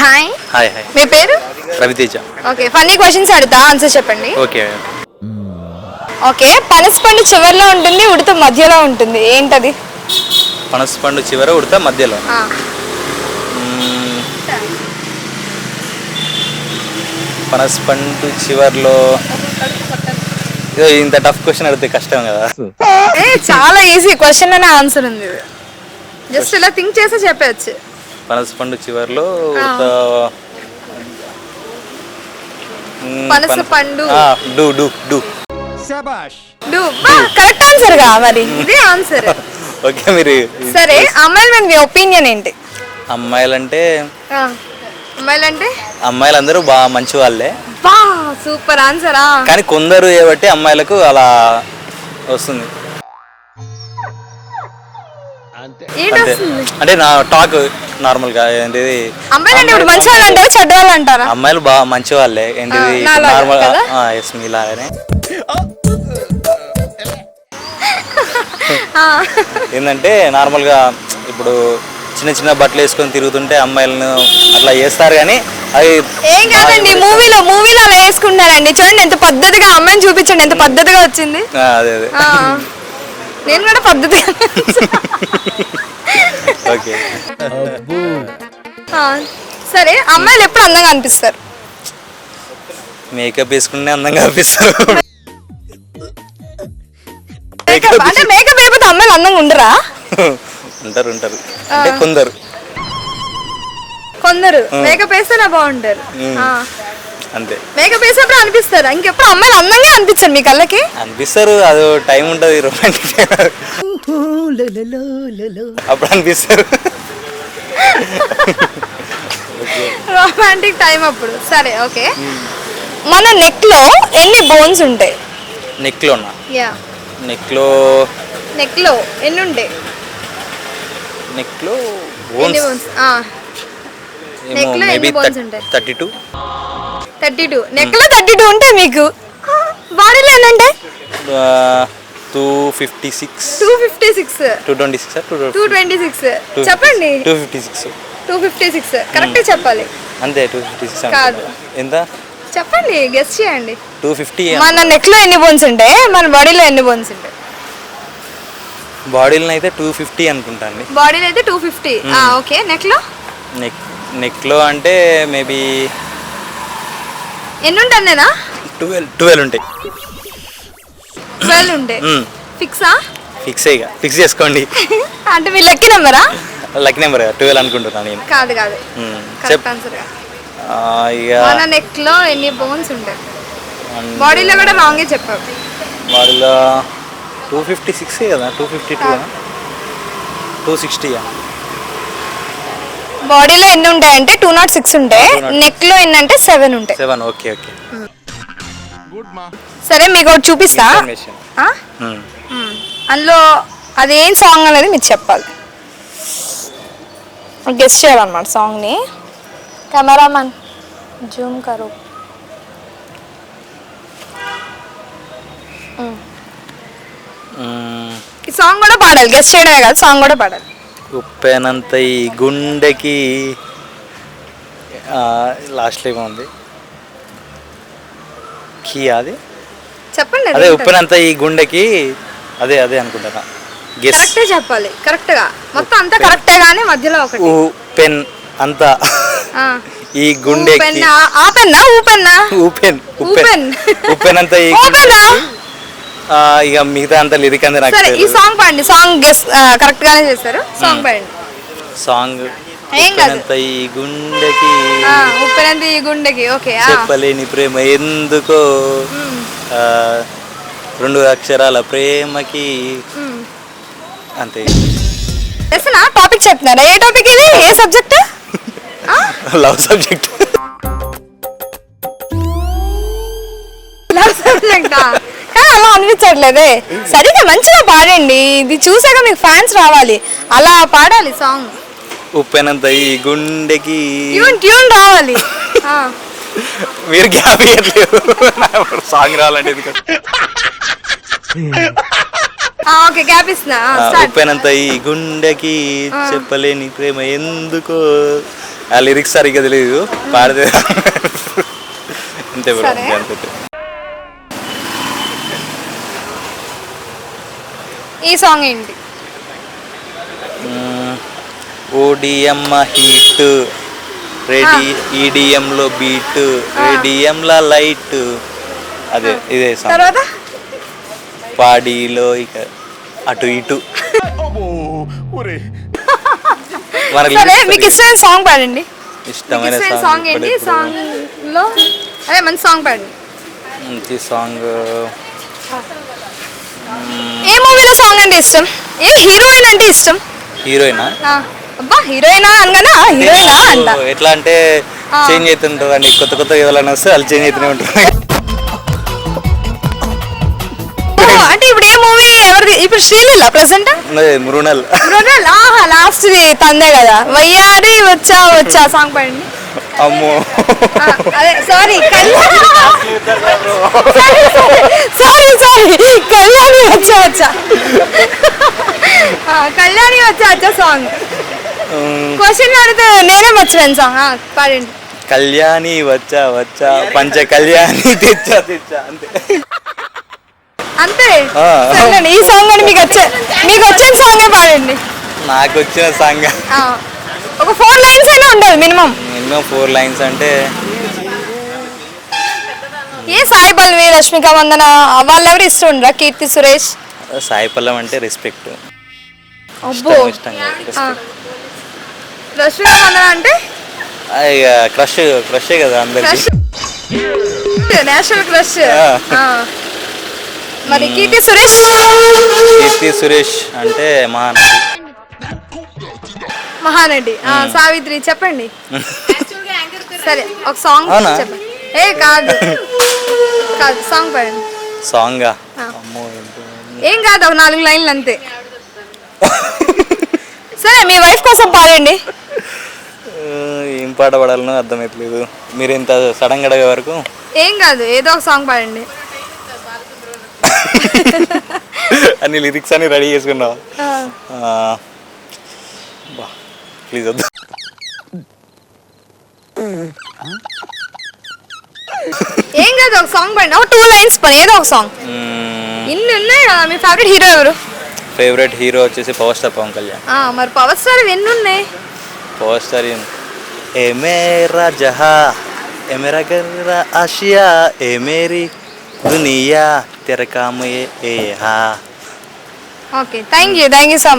Hi hi hi మీ పేరు? Raviteja. Okay funny questions అడుగుతా ఆన్సర్ చెప్పండి. ఓకే ఓకే పనస పండు చివరిలో ఉంటుంది ఉడత మధ్యలో ఉంటుంది. ఏంటది? పనస పండు చివర ఉడతా మధ్యలో. ఆ, మ్మ్. పనస పండు చివర్లో. ఇదో ఇంత టఫ్ క్వశ్చన్ అడిగితే కష్టం కదా. ఏ చాలా ఈజీ క్వశ్చన్ అనే ఆన్సర్ ఉంది జస్ట్ ఇలా థింక్ చేస్తే చెప్పచ్చు. పనస పండు చివర్లో పనస పన- పండు. ఆ, డు డు కరెక్ట్ ఆన్సర్గా మరి. ఇదే ఆన్సర్ ఓకే మీరు సరే అమ్మాయిల మీద మీ ఒపీనియన్ ఏంటి? అమ్మాయిలంటే ఆ, అమ్మాయిలంటే? అమ్మాయిలందరూ బాగా మంచి వాళ్ళే. బా సూపర్ ఆన్సరా కానీ కొందరు ఏబట్టి అమ్మాయిలకు అలా వస్తుంది. అంటే నా టాక్ నార్మల్గా ఏంటిది అమ్మాయిలు ఇప్పుడు మంచి వాళ్ళు అంటారా చెడ్డ వాళ్ళు అంటారా అమ్మాయిలు బాగా మంచి వాళ్ళే ఏంటిది నార్మల్? ఎస్ మీ లాగానే ఆ, ఏంటంటే నార్మల్గా ఇప్పుడు చిన్న చిన్న బట్టలు వేసుకొని తిరుగుతుంటే అమ్మాయిలను అట్లా చేస్తారు కానీ అవి ఏం కాదండి మూవీలో మూవీలో అలా వేసుకుంటారండి చూడండి ఎంత పద్ధతిగా అమ్మాయిని చూపించండి ఎంత పద్ధతిగా వచ్చింది. అదే అదే. నేను కూడా ఓకే. ఆ, సరే అమ్మాయిలు ఎప్పుడు అందంగా అనిపిస్తారు? మేకప్ వేసుకుంటే అందంగా అనిపిస్తారు. మేకప్ అంటే మేకప్ అయిపోతే అమ్మాయిలు అందంగా ఉండరా? ఉంటారు ఉంటారు. అంటే కొందరు. కొందరు. మేకప్ వేస్తేనే బాగుంటారు. ఆ, అంతే. మేకప్ వేసినప్పుడు అనిపిస్తారు ఇంకెప్పుడు అమ్మాయిలు అందంగా అనిపించారు మీ కళ్ళకి? అనిపిస్తారు అది టైం ఉంటుంది రొమాంటిక్ అప్పుడు అనిపిస్తారు. రొమాంటిక్ టైం అప్పుడు. సరే ఓకే. మన నెక్లో ఎన్ని బోన్స్ ఉంటాయి? నెక్లోనా యా నెక్లో నెక్లో ఎన్ని ఉంటాయి? నెక్లో ఎన్ని బోన్స్ బోన్స్ ఏమో neck లో ఎన్ని మేబీ bones ఉంటాయి? Thirty two thirty two. నెక్లో thirty two ఉంటాయి మీకు? బాడీలో ఎన్నంటే two fifty six two fifty six two twenty six two twenty six చెప్పండి. Two fifty six two fifty six correct చెప్పాలి. అంతే టూ ఫిఫ్టీ సిక్స్ కాదు. ఎంత? చెప్పండి గెస్ట్ చేయండి. టూ ఫిఫ్టీ మన నెక్లో ఎన్ని బోన్స్ ఉంటాయి మన బాడీలో ఎన్ని బోన్స్ ఉంటాయి బాడీలో అయితే టూ ఫిఫ్టీ అనుకుంటా అండి. బాడీలో అయితే టూ ఫిఫ్టీ ఓకే. నెక్లో నెక్ నెక్లో అంటే మేబీ ఎన్ని ఉంటాయి నేనా ట్వెల్వ్ ట్వెల్వ్ ఉంటాయి. ట్వెల్వ్ ఉంటాయి ఫిక్సా? ఫిక్స్ ఇక. ఫిక్స్ చేసుకోండి. అంటే మీ లక్కీ నెంబరా? లక్ నెంబర్ ట్వెల్వ్ అనుకుంటున్నాను నేను. కాదు కాదు. కరెక్ట్ ఆన్సర్ ఇక మన నెక్లో ఎన్ని బోన్స్ ఉంటాయి బాడీలో కూడా రాంగే చెప్పావు. బాడీలో టూ ఫిఫ్టీ సిక్స్ కదా టూ ఫిఫ్టీ టూ టూ సిక్స్టీయా బాడీలో ఎన్ని ఉంటాయి అంటే టూ నాట్ సిక్స్ ఉంటాయి. 206. నెక్లో ఎన్ని అంటే సెవెన్ ఉంటాయి. Seven okay okay. సరే మీకు ఒకటి చూపిస్తా. ఇన్ఫర్మేషన్ ఆ? మ్మ్. అందులో అదేం సాంగ్ అనేది మీకు చెప్పాలి. గెస్ట్ చేయాలన్నమాట సాంగ్ని కెమెరామన్ జూమ్ కరు. ఈ సాంగ్ కూడా పాడాలి. గెస్ట్ చేయడమే కాదు సాంగ్ కూడా పాడాలి. ఉప్పెనంత ఈ గుండెకి లాస్ట్లో ఉంది. కీ అది? చెప్పండి అదే ఉప్పెనంత ఈ గుండెకి అదే అదే అనుకుంటున్నా. గెస్ కరెక్టే చెప్పాలి కరెక్ట్గా. మొత్తం అంతా కరెక్టే కానీ మధ్యలో ఒకటి. ఊ పెన్ అంతా. ఆ. ఈ గుండెకి. ఆపెన్నా ఊపెన్నా. ఊపెన్ ఊపెన్. ఉప్పెన్ అంతా ఈ ఓపెనా? ఇక మిగతా అంతా లిరిక్ అంతా నాకు సరే ఈ తెలియదు. సాంగ్ పాడండి. సాంగ్ గెస్ కరెక్ట్ గానే చేశారు. సాంగ్ పాడండి. సాంగ్ ఏం కాదు. ఉప్పెనంత ఈ గుండెకి ఆ, ఈ గుండెకి ఓకే ఆ. చెప్పలేని ప్రేమ ఎందుకో మ్మ్. ఆ, రెండు అక్షరాల ప్రేమకి మ్మ్. అంతే. తెలుసునా టాపిక్ చెప్తున్నారా? ఏ టాపిక్ ఇది? ఏ సబ్జెక్ట్ లవ్ సబ్జెక్ట్ లవ్ సబ్జెక్టా అలా అనిపించట్లేదే. సరిగా మంచిగా పాడండి. ఇది చూసాక మీకు ఫ్యాన్స్ రావాలి. అలా పాడాలి సాంగ్ ఉప్పెనంత ఈ గుండెకి ట్యూన్ ట్యూన్ రావాలి. ఆ. మీరు గ్యాప్ ఇవ్వట్లేదు సాంగ్ రావాలంటే ఎందుకు? ఆ, ఓకే గ్యాప్ ఇస్తున్నా. ఆ, స్టార్ట్ ఉప్పెనంత ఈ గుండెకి చెప్పలేని ప్రేమ ఎందుకో? ఆ లిరిక్స్ సరిగ్గా తెలియదు పాడితే అంతే బ్రో సరే. అంతే. ఈ సాంగ్ ఏంటి? ఓడిఎం హీట్ రెడీ ఈడిఎంలో బీట్ రేడియంల లైట్ అదే ఇదే సాంగ్ తర్వాత? పాడీలో ఇక అటు ఇటు. సరే మీకు ఇష్టమైన సాంగ్ పాడండి. ఇష్టమైన సాంగ్ ఏంటి? సాంగ్లో? అదే మంచి సాంగ్ పాడండి. మంచి సాంగ్ ఏ మూవీలో సాంగ్ అంటే ఇష్టం. ఏ హీరోయిన్ అంటే ఇష్టం? హీరోయినా? ఆ, అబ్బా హీరోయినా అనగానే ఆ హీరోయినా అంట. ఎట్లా అంటే. చేంజ్ అవుతుంటుంది అండి కొత్త కొత్త ఎవరైనా వస్తే వాళ్ళు చేంజ్ అవుతూనే ఉంటుంది ఓ, అంటే ఇప్పుడు ఏ మూవీ ఎవరిది? ఇప్పుడు శ్రీలీల ప్రెసెంట్? అదే మృణల్. ఆహా లాస్ట్ తందే కదా. వయ్యారి వచ్చా వచ్చా సాంగ్ పాడండి అమ్మో. అదే sorry Kalyani. Sorry sorry Kalyani వచ్చా వచ్చా. కళ్యాణి వచ్చా వచ్చా సాంగ్ క్వశ్చన్ అడిగితే నేనే మర్చిపోయాను సాంగ్ పాడండి. కళ్యాణి వచ్చా వచ్చా. పంచ కళ్యాణి తెచ్చా తెచ్చా అంతే. అంతే. సరేనండి ఈ సాంగ్ అని మీకు వచ్చే మీకు వచ్చిన సాంగే పాడండి. నాకు వచ్చిన సాంగ్ ఒక ఫోర్ లైన్స్ అయినా ఉండాలి మినిమం ఎన్నో ఫోర్ లైన్స్ అంటే ఏ సాయి పల్లవి రష్మిక వందన వాళ్ళెవరు ఇష్టం ఉండరా కీర్తి సురేష్? సాయి పల్లం అంటే రెస్పెక్ట్ అబ్బో. రష్మిక అంటే? క్రష్ క్రషే కదా అందరికి. National crush. మరి కీర్తి సురేష్? కీర్తి సురేష్ అంటే మహాన్. మహానటి ఆ, సావిత్రి చెప్పండి. సరే ఒక సాంగ్? చెప్పండి. ఏ కాదు. కాదు సాంగ్ పాడండి. సాంగా. ఏం కాదు ఒక నాలుగు లైన్లు అంతే. సరే మీ వైఫ్ కోసం పాడండి. ఏం పాట పాడాలనో అర్థమవుతలేదు మీరు ఇంత సడన్ గడగే వరకు. ఏం కాదు ఏదో ఒక సాంగ్ పాడండి. అన్ని లిరిక్స్ అన్ని రెడీ చేసుకున్నావు? ప్లీజ్ వద్దు. ఏం కాదు ఒక సాంగ్ పాడండి. ఒక టూ లైన్స్ పని ఏదో ఒక సాంగ్ ఇన్ని ఉన్నాయి కదా మీ ఫేవరెట్ హీరో ఎవరు? ఫేవరెట్ హీరో వచ్చేసి పవర్ స్టార్ పవన్ కళ్యాణ్ ఆ, మరి పవర్ స్టార్ ఎన్ని ఉన్నాయి? పవర్ స్టార్ ఏ మేరా జహా ఏ మేరా గర్రా ఆసియా ఏ మేరీ దునియా తెర కామ ఏ ఏ హా. Okay thank you thank you so much